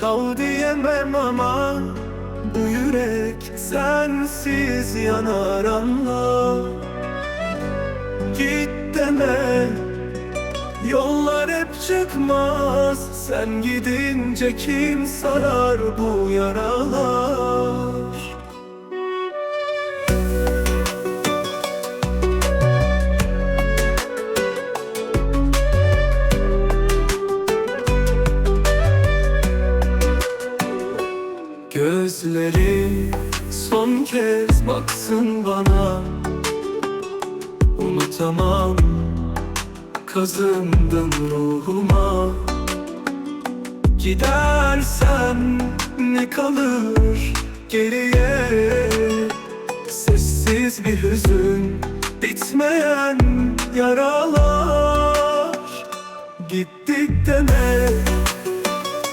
Kal diyemem ama Bu yürek sensiz yanar anla Git deme Yollar hep çıkmaz. Sen gidince kim sarar bu yaralar Gözleri son kez baksın bana. Unutamam Kazındın ruhuma. Gidersen ne kalır geriye? Sessiz bir hüzün Bitmeyen yaralar. Gittik deme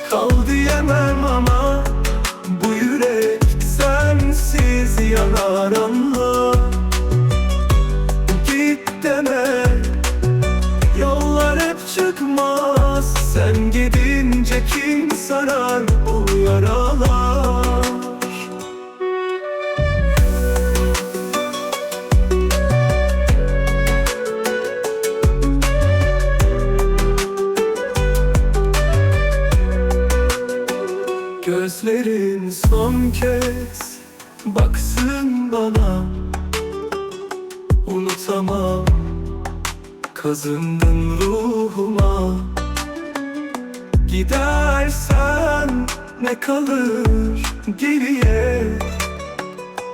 Kal diyemem ama anla Git deme. Yollar hep çıkmaz. Sen gidince kim sarar bu yaralar? Gözlerin son kez baksın bana Unutamam. Kazındın ruhuma. Gidersen ne kalır geriye?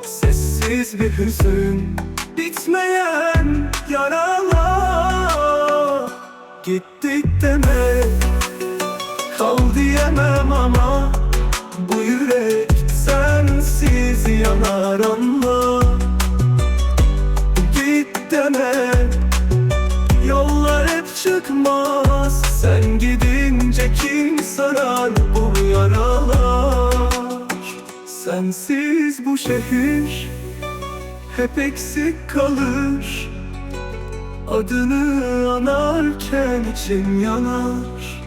Sessiz bir hüzün Bitmeyen yaralar. Gittik deme Kal diyemem ama Bu yürek yanar anla Git deme. Yollar hep çıkmaz. Sen gidince kim sarar bu yaralar? Sensiz bu şehir Hep eksik kalır. Adını anarken içim yanar